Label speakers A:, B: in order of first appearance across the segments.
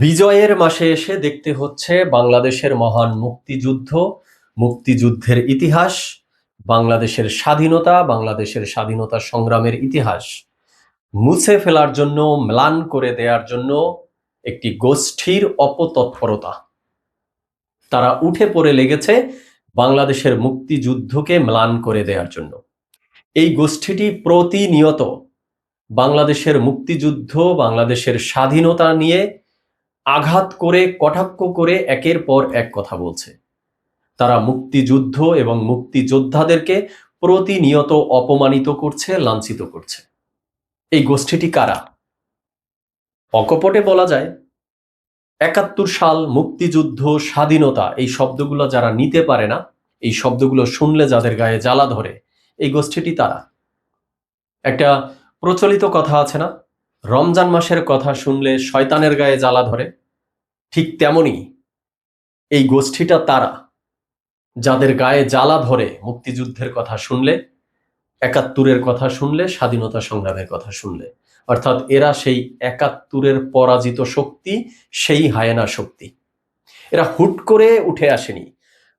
A: বিজয়ের মাসে এসে দেখতে হচ্ছে বাংলাদেশের মহান মুক্তিযুদ্ধ, মুক্তিযুদ্ধের ইতিহাস, বাংলাদেশের স্বাধীনতা বাংলাদেশের স্বাধীনতা সংগ্রামের ইতিহাস। মুছে ফেলার জন্য, ম্লান করে দেওয়ার জন্য একটি গোষ্ঠীর অপতৎপরতা। তারা উঠে পড়ে লেগেছে বাংলাদেশের মুক্তিযুদ্ধকে ম্লান করে দেওয়ার জন্য। এই গোষ্ঠীটি প্রতিনিয়ত বাংলাদেশের মুক্তিযুদ্ধ, বাংলাদেশের স্বাধীনতা নিয়ে আঘাত করে, কটাক্ষ করে একের পর এক কথা বলছে। তারা মুক্তিযুদ্ধ এবং মুক্তিযোদ্ধাদেরকে প্রতিনিয়ত অপমানিত করছে, লাঞ্ছিত করছে। এই গোষ্ঠীটি কারা? অকপটে বলা যায়, একাত্তর সাল মুক্তিযুদ্ধ, স্বাধীনতা, এই শব্দগুলো যারা নিতে পারে না, এই শব্দগুলো শুনলে যাদের গায়ে জ্বালা ধরে, এই গোষ্ঠীটি তারা। একটা প্রচলিত কথা আছে না রমজান মাসের কথা শুনলে শয়তানের গায়ে জ্বালা ধরে। ঠিক তেমনি এই গোষ্ঠীটা তারা, যাদের গায়ে জ্বালা ধরে মুক্তিযুদ্ধের কথা শুনলে, একাত্তরের কথা শুনলে, স্বাধীনতা সংগ্রামের কথা শুনলে। অর্থাৎ এরা সেই একাত্তরের পরাজিত শক্তি, সেই হায়না শক্তি। এরা হুট করে উঠে আসেনি।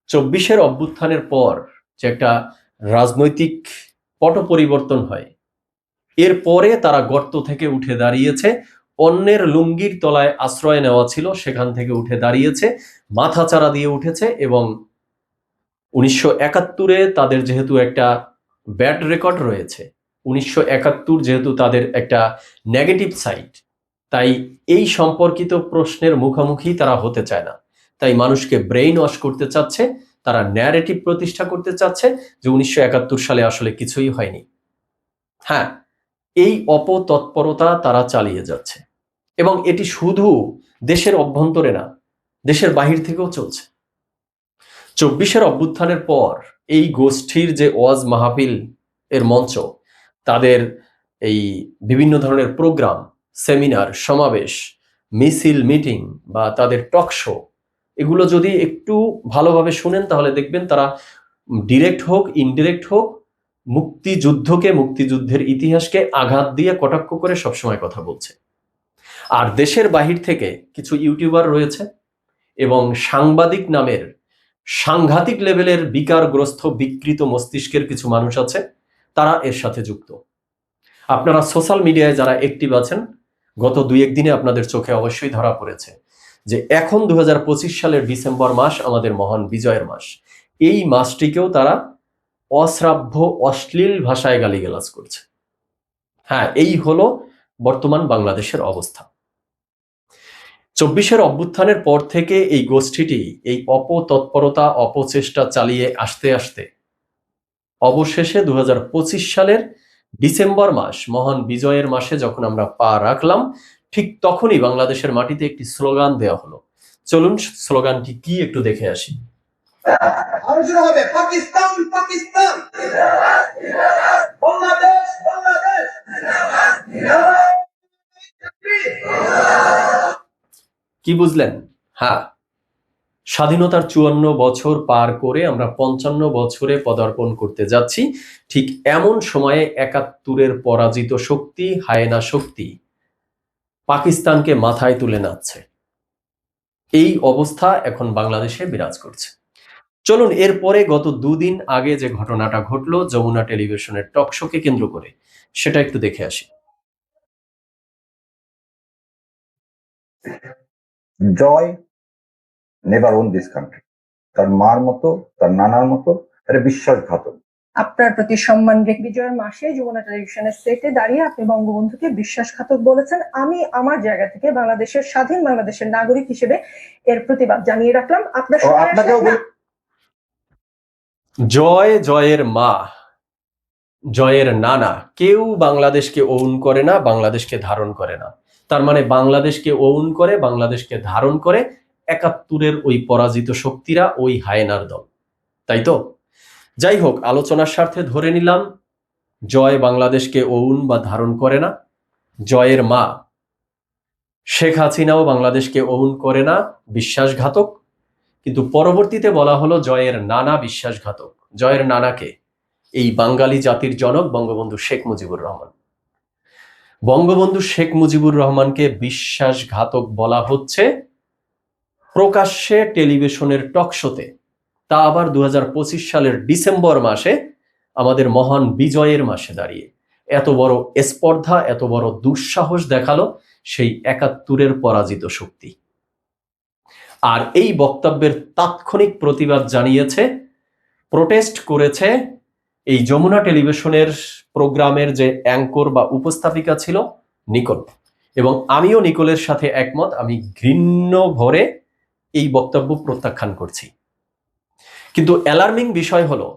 A: চব্বিশের অভ্যুত্থানের পর যে একটা রাজনৈতিক পট পরিবর্তন হয় এরপরে তারা গর্ত থেকে উঠে দাঁড়িয়েছে। অন্যের লুঙ্গির তলায় আশ্রয় নেওয়া ছিল, সেখান থেকে উঠে দাঁড়িয়েছে, মাথা চারা দিয়ে উঠেছে এবং উনিশশো একাত্তরে তাদের যেহেতু একটা ব্যাড রেকর্ড রয়েছে, উনিশশো একাত্তর যেহেতু তাদের একটা নেগেটিভ সাইড, তাই এই সম্পর্কিত প্রশ্নের মুখোমুখি তারা হতে চায় না। তাই মানুষকে ব্রেইন ওয়াশ করতে চাচ্ছে, তারা ন্যারেটিভ প্রতিষ্ঠা করতে চাচ্ছে যে উনিশশো একাত্তর সালে আসলে কিছুই হয়নি। হ্যাঁ এই অপতৎপরতা তারা চালিয়ে যাচ্ছে। এবং এটি শুধু দেশের অভ্যন্তরে না, দেশের বাহির থেকেও চলছে। চব্বিশের অভ্যুত্থানের পর এই গোষ্ঠীর যে ওয়াজ মাহফিল এর মঞ্চ, তাদের এই বিভিন্ন ধরনের প্রোগ্রাম, সেমিনার, সমাবেশ, মিছিল, মিটিং বা তাদের টক শো, এগুলো যদি একটু ভালোভাবে শুনেন তাহলে দেখবেন তারা ডিরেক্ট হোক ইনডিরেক্ট হোক মুক্তিযুদ্ধকে মুক্তিযুদ্ধের ইতিহাসকে আঘাত দিয়ে কটাক্ষ করে সবসময় কথা বলছে। আর দেশের বাহির থেকে কিছু ইউটিউবার রয়েছে এবং সাংবাদিক নামের সাংঘাতিক লেভেলের বিকারগ্রস্ত, বিকৃত মস্তিষ্কের কিছু মানুষ আছে, তারা এর সাথে যুক্ত। আপনারা সোশ্যাল মিডিয়ায় যারা অ্যাক্টিভ আছেন, গত দুই একদিনে আপনাদের চোখে অবশ্যই ধরা পড়েছে যে এখন দু হাজার পঁচিশ সালের ডিসেম্বর মাস আমাদের মহান বিজয়ের মাস। এই মাসটিকেও তারা অশ্রাব্য, অশ্লীল ভাষায় গালিগালাজ করছে। হ্যাঁ এই হলো বর্তমান বাংলাদেশের অবস্থা। চব্বিশের অভ্যুত্থানের পর থেকে এই গোষ্ঠীটি এই অপতৎপরতা, অপচেষ্টা চালিয়ে আসতে আসতে অবশেষে দু হাজার পঁচিশ সালের ডিসেম্বর মাস, মহান বিজয়ের মাসে যখন আমরা পা রাখলাম, ঠিক তখনই বাংলাদেশের মাটিতে একটি স্লোগান দেওয়া হলো। চলুন স্লোগানটি কি একটু দেখে আসি।
B: আলোচনা হবে। পাকিস্তান পাকিস্তান। বাংলাদেশ বাংলাদেশ।
A: কি বুঝলেন? হ্যাঁ স্বাধীনতার চুয়ান্ন বছর পার করে আমরা পঞ্চান্ন বছরে পদার্পণ করতে যাচ্ছি। ঠিক এমন সময়ে একাত্তরের পরাজিত শক্তি, হায়না শক্তি, পাকিস্তানকে মাথায় তুলে নাচ্ছে এই অবস্থা এখন বাংলাদেশে বিরাজ করছে। চলুন এরপরে গত দুদিন আগে যে ঘটনাটা ঘটলো যমুনা টেলিভিশনের টক শোকে কেন্দ্র করে সেটা একটু দেখে আসি।
C: Joy never own this country. তার মার মতো তার নানার মতো এটা বিশ্বাসঘাতক।
D: আপনার প্রতি সম্মান রেখে বিজয়ের মাসে যমুনা টেলিভিশনের সেটে দাঁড়িয়ে আপনি বঙ্গবন্ধুকে বিশ্বাসঘাতক বলেছেন। আমি আমার জায়গা থেকে বাংলাদেশের স্বাধীন বাংলাদেশের নাগরিক হিসেবে এর প্রতিবাদ জানিয়ে রাখলাম। আপনার
C: ও,
D: সময়
C: আপনাকেও
D: আসলে-
C: বলি-
A: জয় জয়ের মা, জয়ের নানা। কেউ বাংলাদেশকে ওন করে না, বাংলাদেশকে ধারণ করে না। তার মানে বাংলাদেশকে ওন করে, বাংলাদেশকে ধারণ করে একাত্তরের ওই পরাজিত শক্তিরা ওই হায়নার দল। তাই তো? যাই হোক, আলোচনার স্বার্থে ধরে নিলাম, জয় বাংলাদেশকে ওন বা ধারণ করে না, জয়ের মা। শেখ হাসিনাও বাংলাদেশকে ওন করে না, বিশ্বাসঘাতক। কিন্তু পরবর্তীতে বলা হলো জয়ের নানা বিশ্বাসঘাতক। জয়ের নানাকে, এই বাঙালি জাতির জনক বঙ্গবন্ধু শেখ মুজিবুর রহমান। বঙ্গবন্ধু শেখ মুজিবুর রহমানকে বিশ্বাসঘাতক বলা হচ্ছে প্রকাশ্যে টেলিভিশনের টকশোতে তা আবার দু হাজার পঁচিশ সালের ডিসেম্বর মাসে আমাদের মহান বিজয়ের মাসে দাঁড়িয়ে। এত বড় স্পর্ধা, এত বড় দুঃসাহস দেখাল সেই একাত্তরের পরাজিত শক্তি। আর এই বক্তব্যের তাৎক্ষণিক প্রতিবাদ জানিয়েছে প্রোটেস্ট করেছে এই যমুনা টেলিভিশনের প্রোগ্রামের যে অ্যাঙ্কর বা উপস্থাপিকা ছিল নিকল। এবং আমিও নিকলের সাথে একমত, আমি ঘৃণ্য ভরে এই বক্তব্য প্রত্যাখ্যান করছি। কিন্তু অ্যালার্মিং বিষয় হলো,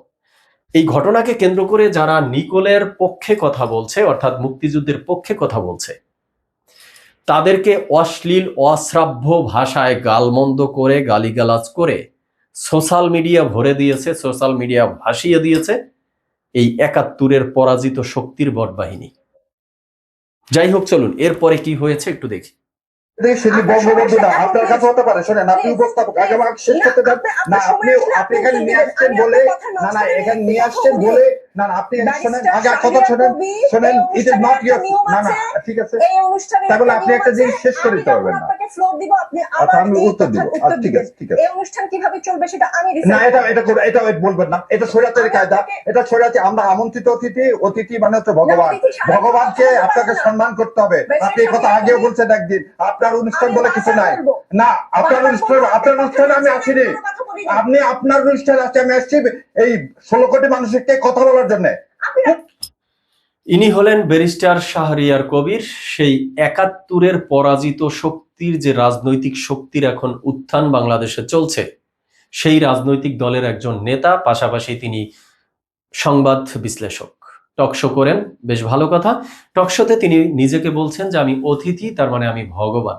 A: এই ঘটনাকে কেন্দ্র করে যারা নিকোলের পক্ষে কথা বলছে, অর্থাৎ মুক্তিযুদ্ধের পক্ষে কথা বলছে তাদেরকে অশ্লীল অশ্রাব্য ভাষায় গালমন্দ করে গালিগালাজ করে সোশ্যাল মিডিয়া ভরে দিয়েছে সোশ্যাল মিডিয়া ভাসিয়ে দিয়েছে এই একাত্তরের পরাজিত শক্তির বটবাহিনী যাই হোক চলুন এরপরে কি হয়েছে একটু দেখি।
C: সেটি বঙ্গবন্ধু না আপনার কাছে হতে পারে শোনেন আপনি উপস্থাপক আগে শেষ করতে দেন। না আপনি আপনি এখানে নিয়ে আসছেন বলে না না এখানে নিয়ে আসছেন বলে না না আপনি এখানে আগে কথা শোনেন শোনেন ইট ইজ নট ইয়োর না না ঠিক আছে।
D: এই অনুষ্ঠানে
C: তাহলে আপনি একটা জিনিস শেষ করে দিতে পারবেন না।
D: আপনাকে ফ্লোর দিব আপনি আবার
C: আমি উত্তর দিব।
D: কথার উত্তর
C: ঠিক আছে ঠিক আছে।
D: এই অনুষ্ঠান কীভাবে চলবে সেটা আমি
C: না এটা এটা এটা বলবেন না। এটা সৈরাতের কায়দা। এটা সৈরাতে আমরা আমন্ত্রিত অতিথি অতিথি মানে হচ্ছে ভগবান। ভগবানকে আপনাকে সম্মান করতে হবে। আপনি এই কথা আগেও বলছেন একদিন। আপনার অনুষ্ঠান বলে কিছু নাই। না আপনার অনুষ্ঠান আপনার
D: আপনি
C: অনুষ্ঠানে আমি আসিনি। আপনি আপনার অনুষ্ঠানে আসছি আমি আসছি। এই ষোলো কোটি মানুষকে কথা বলার জন্য?
A: ইনি হলেন ব্যারিস্টার শাহরিয়ার কবির সেই একাত্তরের পরাজিত শক্তির যে রাজনৈতিক শক্তির এখন উত্থান বাংলাদেশে চলছে সেই রাজনৈতিক দলের একজন নেতা পাশাপাশি তিনি সংবাদ বিশ্লেষক। টকশো করেন বেশ ভালো কথা। টকশোতে তিনি নিজেকে বলছেন যে আমি অতিথি তার মানে আমি ভগবান।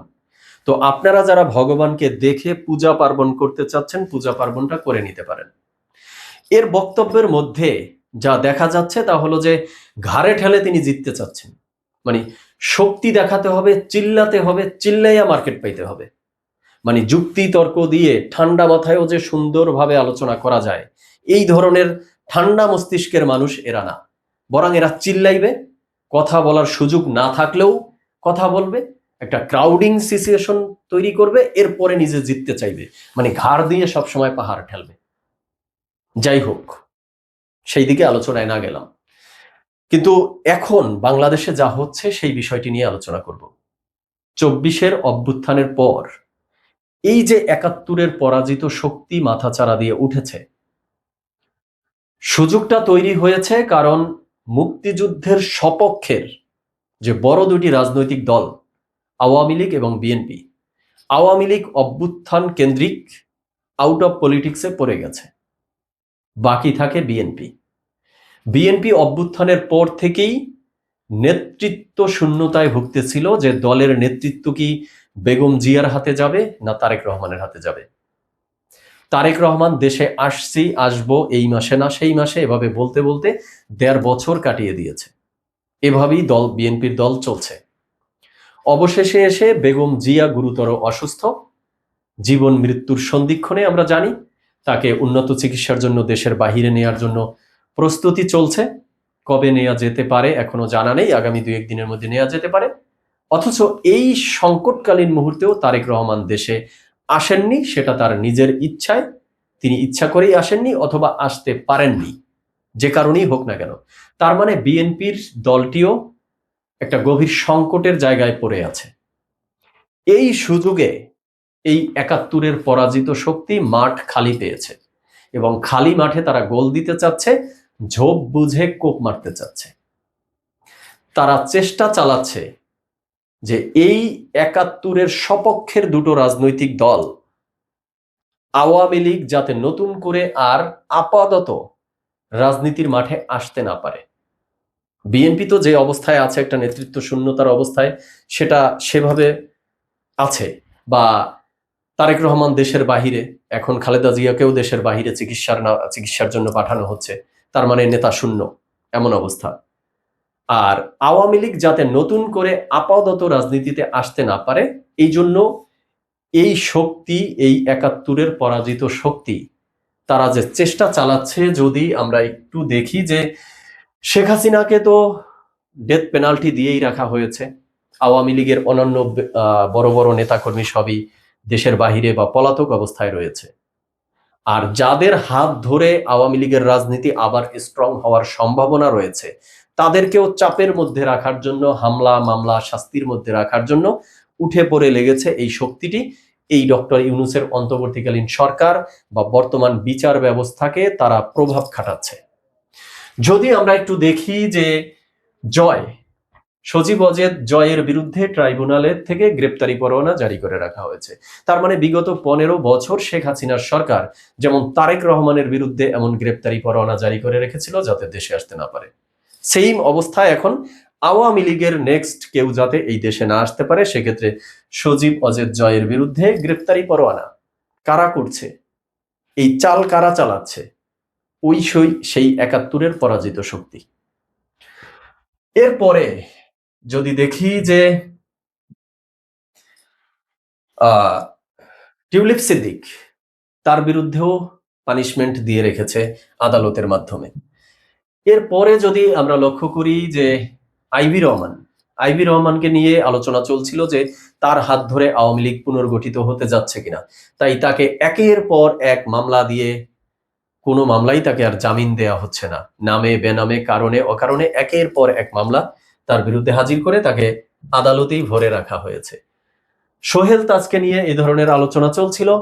A: তো আপনারা যারা ভগবানকে দেখে পূজা পার্বণ করতে চাচ্ছেন পূজা পার্বণটা করে নিতে পারেন। এর বক্তব্যের মধ্যে যা দেখা যাচ্ছে তা হলো যে ঘাড়ে ঠেলে তিনি জিততে চাচ্ছেন। মানে শক্তি দেখাতে হবে, চিল্লাতে হবে, চিল্লাইয়া মার্কেট পাইতে হবে। মানে যুক্তি তর্ক দিয়ে ঠান্ডা মাথায়ও যে সুন্দরভাবে আলোচনা করা যায়, এই ধরনের ঠান্ডা মস্তিষ্কের মানুষ এরা না। বরং এরা চিল্লাইবে, কথা বলার সুযোগ না থাকলেও কথা বলবে, একটা ক্রাউডিং সিচুয়েশন তৈরি করবে, এরপরে নিজে জিততে চাইবে। মানে ঘাড় দিয়ে সবসময় পাহাড় ঠেলবে। যাই হোক। সেই দিকে আলোচনায় না গেলাম। কিন্তু এখন বাংলাদেশে যা হচ্ছে সেই বিষয়টি নিয়ে আলোচনা করব। চব্বিশের অভ্যুত্থানের পর এই যে একাত্তরের পরাজিত শক্তি মাথাচাড়া দিয়ে উঠেছে, সুযোগটা তৈরি হয়েছে কারণ মুক্তিযুদ্ধের সপক্ষের যে বড় দুটি রাজনৈতিক দল, আওয়ামী লীগ এবং বিএনপি, আওয়ামী লীগ অভ্যুত্থান কেন্দ্রিক আউট অফ পলিটিক্সে পড়ে গেছে। বাকি থাকে বিএনপি বিএনপি অভ্যুত্থানের পর থেকেই নেতৃত্ব শূন্যতায় ভুগতেছিল যে দলের নেতৃত্ব কি বেগম জিয়ার হাতে যাবে না তারেক রহমানের হাতে যাবে। তারেক রহমান দেশে আসছি, আসব এই মাসে না সেই মাসে এভাবে বলতে বলতে দেড় বছর কাটিয়ে দিয়েছে। এভাবেই দল বিএনপির দল চলছে। অবশেষে এসে বেগম জিয়া গুরুতর অসুস্থ। জীবন মৃত্যুর সন্ধিক্ষণে আমরা জানি তাকে উন্নত চিকিৎসার জন্য দেশের বাহিরে নেয়ার জন্য প্রস্তুতি চলছে। কবে নেওয়া যেতে পারে এখনও জানা নেই, আগামী দুই একদিনের মধ্যে নেওয়া যেতে পারে। অথচ এই সংকটকালীন মুহূর্তেও তারেক রহমান দেশে আসেননি, সেটা তার নিজের ইচ্ছায়। তিনি ইচ্ছা করেই আসেননি অথবা আসতে পারেননি। যে কারণেই হোক না কেন। তার মানে বিএনপির দলটিও একটা গভীর সংকটের জায়গায় পড়ে আছে। এই সুযোগে এই একাত্তরের পরাজিত শক্তি মাঠ খালি পেয়েছে এবং খালি মাঠে তারা গোল দিতে চাচ্ছে, ঝোপ বুঝে কোপ মারতে চাচ্ছে। তারা চেষ্টা চালাচ্ছে যে এই একাত্তরের সপক্ষের দুটো রাজনৈতিক দল আওয়ামী লীগ যাতে নতুন করে আর আপাতত রাজনীতির মাঠে আসতে না পারে। বিএনপি তো যে অবস্থায় আছে, একটা নেতৃত্ব শূন্যতার অবস্থায়, সেটা সেভাবে আছে বা তারেক রহমান দেশের বাহিরে, এখন খালেদা জিয়াকেও দেশের বাহিরে চিকিৎসার না, চিকিৎসার জন্য পাঠানো হচ্ছে। তার মানে নেতা শূন্য, এমন অবস্থা। আর আওয়ামী লীগ যাতে নতুন করে আপাতত রাজনীতিতে আসতে না পারে, এই জন্য এই শক্তি, এই একাত্তরের পরাজিত শক্তি, তারা যে চেষ্টা চালাচ্ছে, যদি আমরা একটু দেখি যে শেখ হাসিনাকে তো ডেথ পেনাল্টি দিয়েই রাখা হয়েছে। আওয়ামী লীগের অন্যান্য বড় বড় নেতাকর্মী সবই দেশের বাহিরে বা পলাতক অবস্থায় রয়েছে। আর যাদের হাত ধরে আওয়ামী লীগের রাজনীতি আবার স্ট্রং হওয়ার সম্ভাবনা রয়েছে, তাদেরকেও চাপের মধ্যে রাখার জন্য, হামলা, মামলা, শাস্তির মধ্যে রাখার জন্য উঠে পড়ে লেগেছে এই শক্তিটি। এই ডক্টর ইউনুসের অন্তর্বর্তীকালীন সরকার বা বর্তমান বিচার ব্যবস্থাকে তারা প্রভাব খাটাচ্ছে। যদি আমরা একটু দেখি যে জয় সজীব অজেদ জয়ের বিরুদ্ধে ট্রাইব্যুনালের থেকে গ্রেপ্তারি পরোয়ানা জারি করে রাখা হয়েছে। তার মানে বিগত পনেরো বছর শেখ হাসিনার সরকার, যেমন তারেক রহমানের বিরুদ্ধে এমন গ্রেপ্তারি পরোয়ানা জারি করে রেখেছিল যাতে দেশে আসতে না পারে। সেম অবস্থায় এখন আওয়ামী লীগের নেক্সট কেউ যাতে এই দেশে না আসতে পারে, সেক্ষেত্রে সজীব অজেদ জয়ের বিরুদ্ধে গ্রেপ্তারি পরোয়ানা কারা করছে? এই চাল কারা চালাচ্ছে? ওই সেই সেই একাত্তরের পরাজিত শক্তি। এরপরে যদি দেখি যে টিউলিপ সিদ্দিক তার বিরুদ্ধেও পানিশমেন্ট দিয়ে রেখেছে আদালতের মাধ্যমে। এরপরে যদি আমরা লক্ষ্য করি যে আইবি রহমান আইবি রহমানকে নিয়ে আলোচনা চলছিল যে, তার হাত ধরে আওয়ামী লীগ পুনর্গঠিত হতে যাচ্ছে কিনা। তাই তাকে একের পর এক মামলা দিয়ে, কোনো মামলাই তাকে আর জামিন দেয়া হচ্ছে না। নামে, বেনামে, কারণে, অকারণে একের পর এক মামলা তার বিরুদ্ধে হাজির করে তাকে আদালতেই ভরে রাখা হয়েছে। সোহেল তাজকে নিয়ে এ ধরনের আলোচনা চলছিল।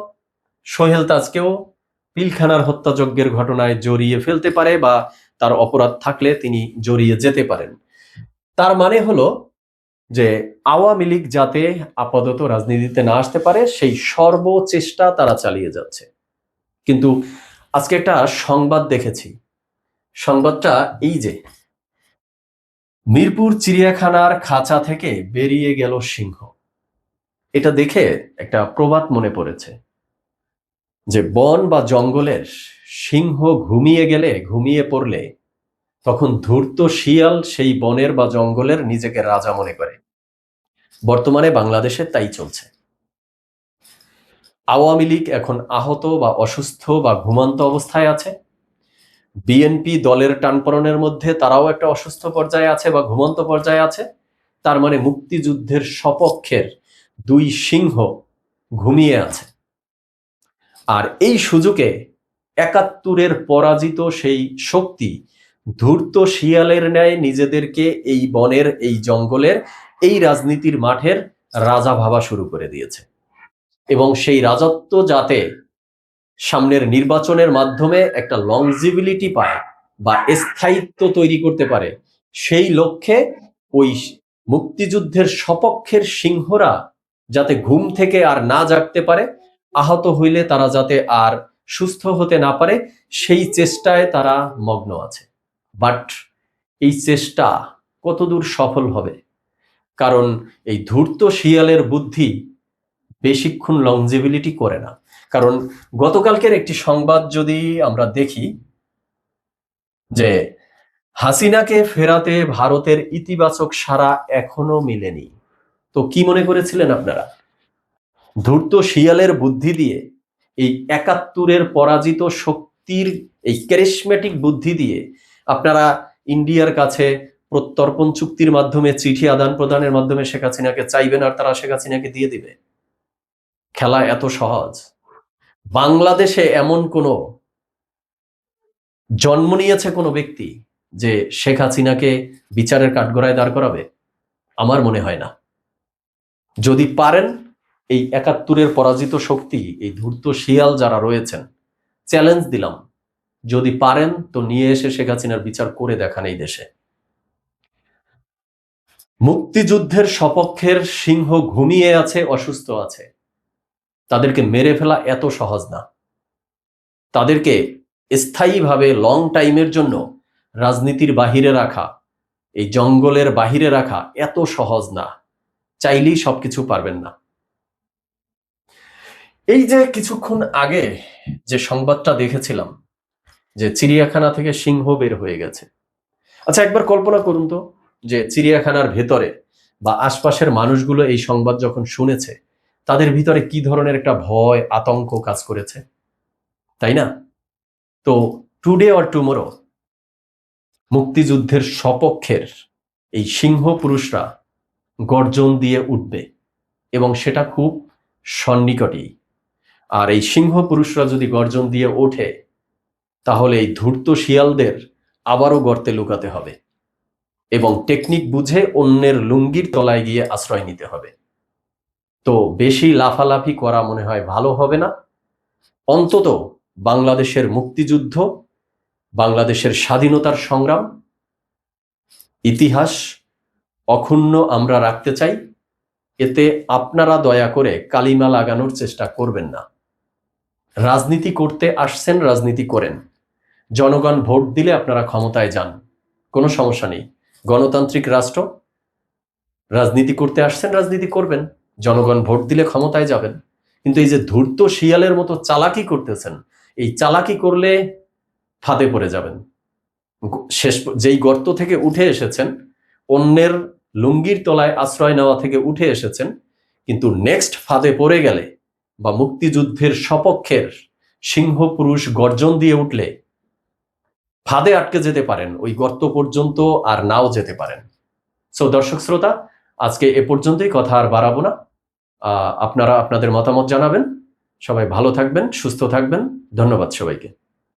A: সোহেল তাজকেও পিলখানার হত্যাযজ্ঞের ঘটনায় জড়িয়ে ফেলতে পারে বা তার অপরাধ থাকলে তিনি জড়িয়ে যেতে পারেন। তার মানে হলো যে আওয়ামী লীগ যাতে আপাতত রাজনীতিতে না আসতে পারে, সেই সর্বচেষ্টা তারা চালিয়ে যাচ্ছে। কিন্তু আজকে একটা সংবাদ দেখেছি। সংবাদটা এই যে মিরপুর চিড়িয়াখানার খাঁচা থেকে বেরিয়ে গেল সিংহ। এটা দেখে একটা প্রবাদ মনে পড়েছে যে বন বা জঙ্গলের সিংহ ঘুমিয়ে গেলে, ঘুমিয়ে পড়লে তখন ধূর্ত শিয়াল সেই বনের বা জঙ্গলের নিজেকে রাজা মনে করে। বর্তমানে বাংলাদেশে তাই চলছে। আওয়ামী লীগ এখন আহত বা অসুস্থ বা ঘুমান্ত অবস্থায় আছে। বিএনপি দলের টানপরনের মধ্যে তারাও একটা অসুস্থ পর্যায়ে আছে বা ঘুমন্ত পর্যায়ে আছে। তার মানে মুক্তিযুদ্ধের সপক্ষের দুই সিংহ ঘুমিয়ে আছে। আর এই সুযোগে একাত্তরের পরাজিত সেই শক্তি ধূর্ত শিয়ালের ন্যায় নিজেদেরকে এই বনের, এই জঙ্গলের, এই রাজনীতির মাঠের রাজা ভাবা শুরু করে দিয়েছে। এবং সেই রাজত্ব যাতে সামনের নির্বাচনের মাধ্যমে একটা লংজিবিলিটি পায় বা স্থায়িত্ব তৈরি করতে পারে। সেই লক্ষ্যে ওই মুক্তিযুদ্ধের সপক্ষের সিংহরা যাতে ঘুম থেকে আর না জাগতে পারে, আহত হইলে তারা যাতে আর সুস্থ হতে না পারে, সেই চেষ্টায় তারা মগ্ন আছে। বাট এই চেষ্টা কতদূর সফল হবে? কারণ এই ধূর্ত শিয়ালের বুদ্ধি বেশিক্ষণ লংজিবিলিটি করে না। কারণ গতকালকের একটি সংবাদ যদি আমরা দেখি যে হাসিনাকে ফেরাতে ভারতের ইতিবাচক সারা এখনও মিলেনি, তো কি মনে করেছিলেন আপনারা? ধূর্ত শিয়ালের বুদ্ধি দিয়ে, এই একাত্তরের পরাজিত শক্তির, এই ক্যারিসমেটিক বুদ্ধি দিয়ে আপনারা ইন্ডিয়ার কাছে প্রত্যর্পণ চুক্তির মাধ্যমে, চিঠি আদান প্রদানের মাধ্যমে শেখ হাসিনাকে চাইবেন আর তারা শেখ হাসিনাকে দিয়ে দিবে? খেলা এত সহজ। বাংলাদেশে এমন কোনো জন্ম নিয়েছে কোনো ব্যক্তি যে শেখ হাসিনাকে বিচারের কাঠগড়ায় দাঁড় করাবে? আমার মনে হয় না। যদি পারেন, এই একাত্তরের পরাজিত শক্তি, এই ধূর্ত শিয়াল যারা রয়েছেন চ্যালেঞ্জ দিলাম। যদি পারেন, তো নিয়ে এসে শেখ হাসিনার বিচার করে দেখান এই দেশে। মুক্তিযুদ্ধের সপক্ষের সিংহ ঘুমিয়ে আছে, অসুস্থ আছে। তাদেরকে মেরে ফেলা এত সহজ না। তাদেরকে স্থায়ীভাবে লং টাইমের জন্য রাজনীতির বাহিরে রাখা, এই জঙ্গলের বাহিরে রাখা এত সহজ না। চাইলেই সবকিছু পারবেন না। এই যে কিছুক্ষণ আগে যে সংবাদটা দেখেছিলাম, যে চিড়িয়াখানা থেকে সিংহ বের হয়ে গেছে। আচ্ছা একবার কল্পনা করুন তো, যে চিড়িয়াখানার ভেতরে বা আশপাশের মানুষগুলো এই সংবাদ যখন শুনেছে তাদের ভিতরে কি ধরনের একটা ভয়, আতঙ্ক কাজ করেছে? তাই না? তো টুডে অর টুমোরো, মুক্তিযুদ্ধের সপক্ষের এই সিংহ পুরুষরা গর্জন দিয়ে উঠবে এবং সেটা খুব সন্নিকটেই। আর এই সিংহ পুরুষরা যদি গর্জন দিয়ে ওঠে, তাহলে এই ধূর্ত শিয়ালদের আবারও গর্তে লুকাতে হবে এবং টেকনিক বুঝে অন্যের লুঙ্গির তলায় গিয়ে আশ্রয় নিতে হবে। তো বেশি লাফালাফি করা মনে হয় ভালো হবে না। অন্তত বাংলাদেশের মুক্তিযুদ্ধ, বাংলাদেশের স্বাধীনতার সংগ্রাম, ইতিহাস অক্ষুণ্ণ আমরা রাখতে চাই। এতে আপনারা দয়া করে কালিমা লাগানোর চেষ্টা করবেন না। রাজনীতি করতে আসছেন, রাজনীতি করেন। জনগণ ভোট দিলে আপনারা ক্ষমতায় যান। কোনো সমস্যা নেই। গণতান্ত্রিক রাষ্ট্র, রাজনীতি করতে আসছেন, রাজনীতি করবেন। জনগণ ভোট দিলে ক্ষমতায় যাবেন। কিন্তু এই যে ধূর্ত শিয়ালের মতো চালাকি করতেছেন, এই চালাকি করলে ফাঁদে পড়ে যাবেন। শেষ যেই গর্ত থেকে উঠে এসেছেন, অন্যের লুঙ্গির তলায় আশ্রয় নেওয়া থেকে উঠে এসেছেন, কিন্তু নেক্সট ফাঁদে পড়ে গেলে বা মুক্তিযুদ্ধের সপক্ষের সিংহ পুরুষ গর্জন দিয়ে উঠলে ফাঁদে আটকে যেতে পারেন, ওই গর্ত পর্যন্ত আর নাও যেতে পারেন। সো দর্শক শ্রোতা আজকে এ পর্যন্তই, কথা আর বাড়াবো না। আপনারা আপনাদের মতামত জানাবেন। সবাই ভালো থাকবেন, সুস্থ থাকবেন। ধন্যবাদ সবাইকে।